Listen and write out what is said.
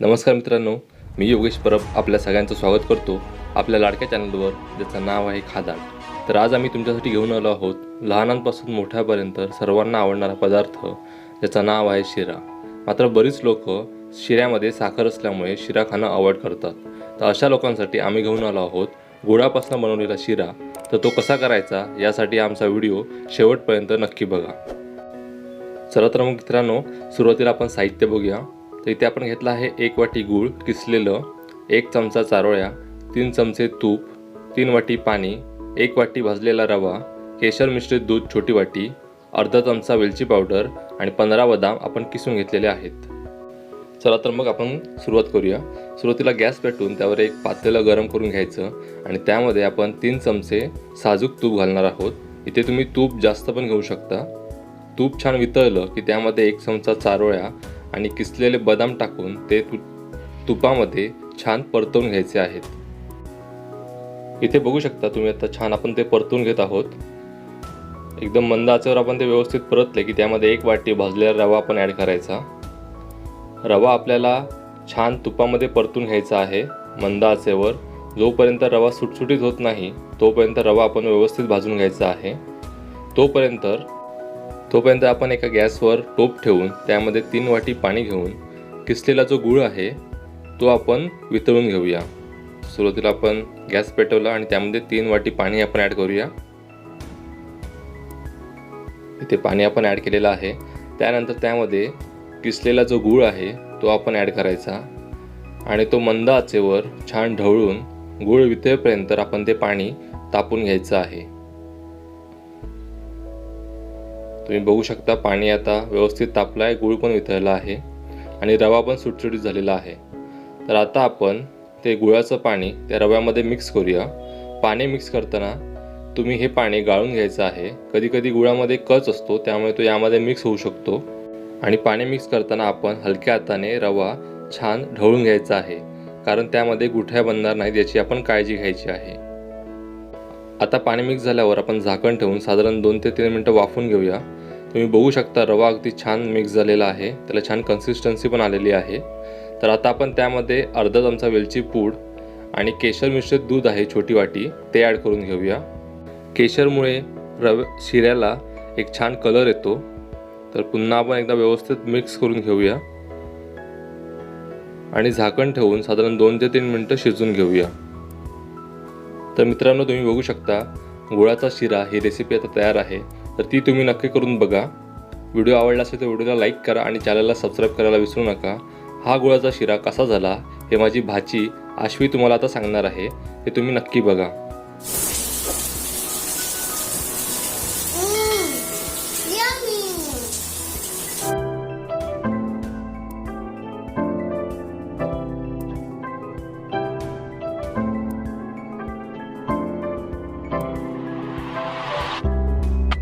नमस्कार मित्रांनो मी योगेश परब आपल्या सगळ्यांचं स्वागत करतो आपल्या लाडक्या चॅनलवर ज्याचं नाव आहे खादान तर आज आम्ही तुमच्यासाठी घेऊन आलो आहोत लहानांपासून मोठ्यापर्यंत सर्वांना आवडणारा पदार्थ ज्याचं नाव आहे शिरा. मात्र बरीच लोक शिऱ्यामध्ये साखर असल्यामुळे शिरा खाणं अवॉइड करतात. तर अशा लोकांसाठी आम्ही घेऊन आलो आहोत गुळापासून बनवलेला शिरा. तर तो कसा करायचा यासाठी आमचा व्हिडिओ शेवटपर्यंत नक्की बघा. चला तर मग मित्रांनो सुरुवातीला आपण साहित्य बघूया. तर इथे आपण घेतलं आहे एक वाटी गूळ किसलेलं एक चमचा चारोळ्या तीन चमचे तूप तीन वाटी पाणी एक वाटी भाजलेला रवा केशर मिश्रित दूध छोटी वाटी अर्धा चमचा वेलची पावडर आणि पंधरा बदाम आपण किसून घेतलेले आहेत. चला तर मग आपण सुरुवात करूया. सुरुवातीला गॅस पेटून त्यावर एक पातेलं गरम करून घ्यायचं आणि त्यामध्ये आपण तीन चमचे साजूक तूप घालणार आहोत. इथे तुम्ही तूप जास्त पण घेऊ शकता. तूप छान वितळलं की त्यामध्ये एक चमचा चारोळ्या आणि किसलेले बदाम टाकून ते तु तुपामध्ये छान परतवून घ्यायचे आहेत. इथे बघू शकता तुम्ही आता छान आपण ते परतून घेत आहोत. एकदम मंद आचेवर आपण ते व्यवस्थित परतले की त्यामध्ये एक वाटी भाजलेला रवा आपण ॲड करायचा. रवा आपल्याला छान तुपामध्ये परतून घ्यायचा आहे मंद आचेवर. जोपर्यंत रवा सुटसुटीत होत नाही तोपर्यंत रवा आपण व्यवस्थित भाजून घ्यायचा आहे. तोपर्यंत तोपर्यंत आपण एका गॅसवर टोप ठेवून त्यामध्ये तीन वाटी पाणी घेऊन किसलेला जो गूळ आहे तो आपण वितळून घेऊया. सुरुवातीला आपण गॅस पेटवला आणि त्यामध्ये तीन वाटी पाणी आपण ॲड करूया. इथे पाणी आपण ॲड केलेलं आहे. त्यानंतर त्यामध्ये किसलेला जो गूळ आहे तो आपण ॲड करायचा. आणि तो मंद आचेवर छान ढवळून गूळ वितळेपर्यंत आपण ते पाणी तापून घ्यायचं आहे. तुम्ही बघू शकता पाणी आता व्यवस्थित तापलं आहे गूळ पण वितळला आहे आणि रवा पण सुटसुटीत झालेला आहे. तर आता आपण ते गुळाचं पाणी त्या रव्यामध्ये मिक्स करूया. पाणी मिक्स करताना तुम्ही हे पाणी गाळून घ्यायचं आहे. कधीकधी गुळामध्ये कच असतो त्यामुळे तो यामध्ये मिक्स होऊ शकतो. आणि पाणी मिक्स करताना आपण हलक्या हाताने रवा छान ढवळून घ्यायचा आहे. कारण त्यामध्ये गुठ्या बनणार नाहीत याची आपण काळजी घ्यायची आहे. आता पाणी मिक्स झाल्यावर आपण झाकण ठेवून साधारण दोन ते तीन मिनटं वाफून घेऊया. तुम्ही बघू शकता रवा अगदी छान मिक्स झालेला आहे. त्याला छान कन्सिस्टन्सी पण आलेली आहे. तर आता आपण त्यामध्ये अर्धा चमचा वेलची पूड आणि केशर मिश्रित दूध आहे छोटी वाटी ते ॲड करून घेऊया. केशरमुळे रव शिऱ्याला एक छान कलर येतो. तर पुन्हा आपण एकदा व्यवस्थित मिक्स करून घेऊया. आणि झाकण ठेवून साधारण दोन ते तीन मिनटं शिजून घेऊया. तर मित्रांनो तुम्ही बघू शकता गुळाचा शिरा ही रेसिपी आता तयार आहे. तर ती तुम्ही नक्की करून बघा. व्हिडिओ आवडला असेल तर व्हिडिओला लाईक करा आणि चॅनलला सबस्क्राईब करायला विसरू नका. हा गुळाचा शिरा कसा झाला हे माझी भाची आश्वी तुम्हाला आता सांगणार आहे. हे तुम्ही नक्की बघा.